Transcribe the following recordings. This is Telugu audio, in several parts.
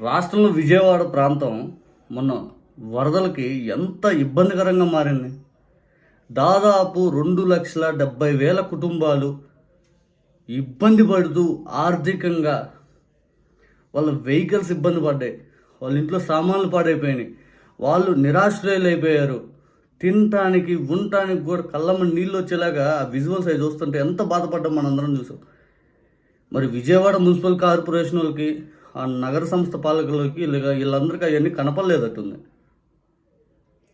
రాష్ట్రంలో విజయవాడ ప్రాంతం మొన్న వరదలకి ఎంత ఇబ్బందికరంగా మారింది. దాదాపు రెండు లక్షల డెబ్బై వేల కుటుంబాలు ఇబ్బంది పడుతూ ఆర్థికంగా వాళ్ళ వెహికల్స్ ఇబ్బంది పడ్డాయి. వాళ్ళ ఇంట్లో సామాన్లు పాడైపోయినాయి. వాళ్ళు నిరాశ్రయులు అయిపోయారు తినటానికి ఉండటానికి కూడా కళ్ళమ్మ నీళ్ళు వచ్చేలాగా ఆ విజువల్స్ అవి చూస్తుంటే ఎంత బాధపడ్డాం మనందరం చూసాం. మరి విజయవాడ మున్సిపల్ కార్పొరేషన్ వాళ్ళకి ఆ నగర సంస్థ పాలకులకి వీళ్ళ- వీళ్ళందరికీ అవన్నీ కనపడలేదట్టుంది.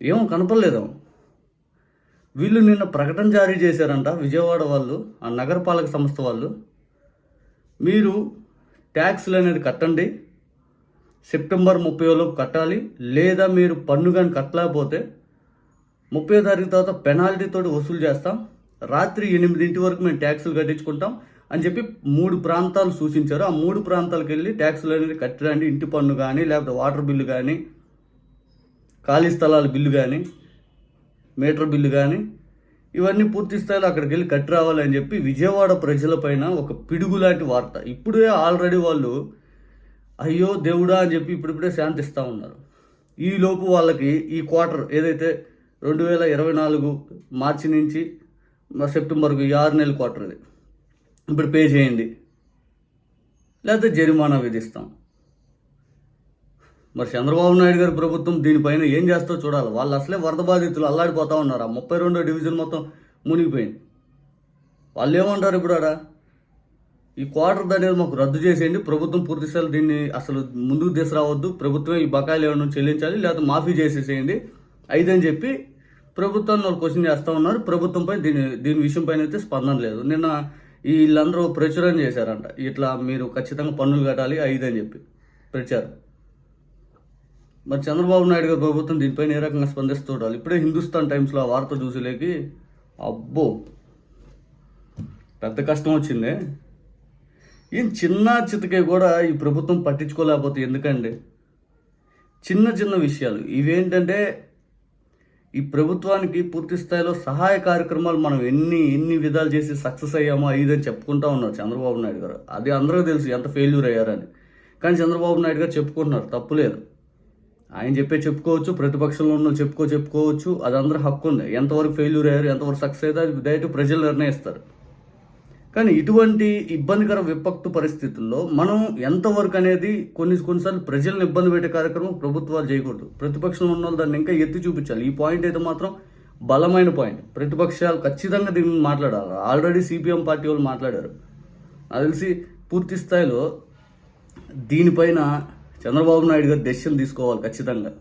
ఏమో కనపడలేదు. వీళ్ళు నిన్న ప్రకటన జారీ చేశారంట విజయవాడ వాళ్ళు ఆ నగరపాలక సంస్థ వాళ్ళు. మీరు ట్యాక్స్లు అనేది కట్టండి. సెప్టెంబర్ ముప్పై లోపు కట్టాలి. లేదా మీరు పన్ను కానీ కట్టలేకపోతే ముప్పై తారీఖు తర్వాత పెనాల్టీతో వసూలు చేస్తాం. రాత్రి ఎనిమిదింటి వరకు మేము ట్యాక్సులు కట్టించుకుంటాం. అని చెప్పి మూడు ప్రాంతాలు సూచించారు. ఆ మూడు ప్రాంతాలకు వెళ్ళి ట్యాక్సులు అనేది కట్టడానికి ఇంటి పన్ను కానీ లేకపోతే వాటర్ బిల్లు కానీ ఖాళీ స్థలాల బిల్లు కానీ మీటర్ బిల్లు కానీ ఇవన్నీ పూర్తి స్థాయిలో అక్కడికి వెళ్ళి కట్టి రావాలని చెప్పి విజయవాడ ప్రజలపైన ఒక పిడుగు లాంటి వార్త. ఇప్పుడే ఆల్రెడీ వాళ్ళు అయ్యో దేవుడా అని చెప్పి ఇప్పుడిప్పుడే శాంతిస్తూ ఉన్నారు. ఈలోపు వాళ్ళకి ఈ క్వార్టర్ ఏదైతే రెండు వేల ఇరవై నాలుగు మార్చి నుంచి సెప్టెంబర్కు ఈ ఆరు నెలల క్వార్టర్ ఇది ఇప్పుడు పే చేయండి. లేకపోతే జరిమానా విధిస్తాం. మరి చంద్రబాబు నాయుడు గారి ప్రభుత్వం దీనిపైన ఏం చేస్తో చూడాలి. వాళ్ళు అసలే వరద బాధితులు అల్లాడిపోతూ ఉన్నారు. ఆ ముప్పై రెండో డివిజన్ మొత్తం మునిగిపోయింది. వాళ్ళు ఏమంటారు ఇప్పుడు ఆడ? ఈ క్వార్టర్ అనేది మాకు రద్దు చేసేయండి. ప్రభుత్వం పూర్తిస్థాయిలో దీన్ని అసలు ముందుకు తీసుకురావద్దు. ప్రభుత్వం ఈ బకాయిలు ఏమైనా చెల్లించాలి. లేకపోతే మాఫీ చేసేసేయండి. ఐదని చెప్పి ప్రభుత్వాన్ని వాళ్ళు క్వశ్చన్ చేస్తూ ఉన్నారు. ప్రభుత్వంపై దీని దీని విషయంపైన అయితే స్పందన లేదు. నిన్న వీళ్ళందరూ ప్రచురణ చేశారంట. ఇట్లా మీరు ఖచ్చితంగా పన్నులు కట్టాలి ఐదు అని చెప్పి ప్రచారం. మరి చంద్రబాబు నాయుడు గారి ప్రభుత్వం దీనిపైన ఏ రకంగా స్పందిస్తూ ఉండాలి? ఇప్పుడే హిందుస్థాన్ టైమ్స్లో ఆ వార్త చూసేలేకి అబ్బో! పెద్ద కష్టం వచ్చింది. ఏం చిన్న చితకే కూడా ఈ ప్రభుత్వం పట్టించుకోలేకపోతే ఎందుకండి? చిన్న చిన్న విషయాలు. ఇవేంటంటే ఈ ప్రభుత్వానికి పూర్తి స్థాయిలో సహాయ కార్యక్రమాలు మనం ఎన్ని ఎన్ని విధాలు చేసి సక్సెస్ అయ్యామో ఇదని చెప్పుకుంటా ఉన్నారు చంద్రబాబు నాయుడు గారు. అది అందరూ తెలుసు ఎంత ఫెయిల్యూర్ అయ్యారని. కానీ చంద్రబాబు నాయుడు గారు చెప్పుకుంటున్నారు తప్పులేదు ఆయన చెప్పే చెప్పుకోవచ్చు ప్రతిపక్షంలో ఉన్న చెప్పుకో చెప్పుకోవచ్చు అది అందరూ హక్కు ఉంది. ఎంతవరకు ఫెయిల్యూర్ అయ్యారు ఎంతవరకు సక్సెస్ అయ్యారు అది డైరెక్ట్ ప్రజలు నిర్ణయిస్తారు. కానీ ఇటువంటి ఇబ్బందికర విపక్తు పరిస్థితుల్లో మనం ఎంతవరకు అనేది కొన్ని కొన్నిసార్లు ప్రజలను ఇబ్బంది పెట్టే కార్యక్రమం ప్రభుత్వాలు చేయకూడదు. ప్రతిపక్షంలో ఉన్న వాళ్ళు దాన్ని ఇంకా ఎత్తి చూపించాలి. ఈ పాయింట్ అయితే మాత్రం బలమైన పాయింట్. ప్రతిపక్షాలు ఖచ్చితంగా దీన్ని మాట్లాడాలి. ఆల్రెడీ సిపిఎం పార్టీ వాళ్ళు మాట్లాడారు. నాకు తెలిసి పూర్తి స్థాయిలో దీనిపైన చంద్రబాబు నాయుడు గారు డెసిషన్ తీసుకోవాలి ఖచ్చితంగా.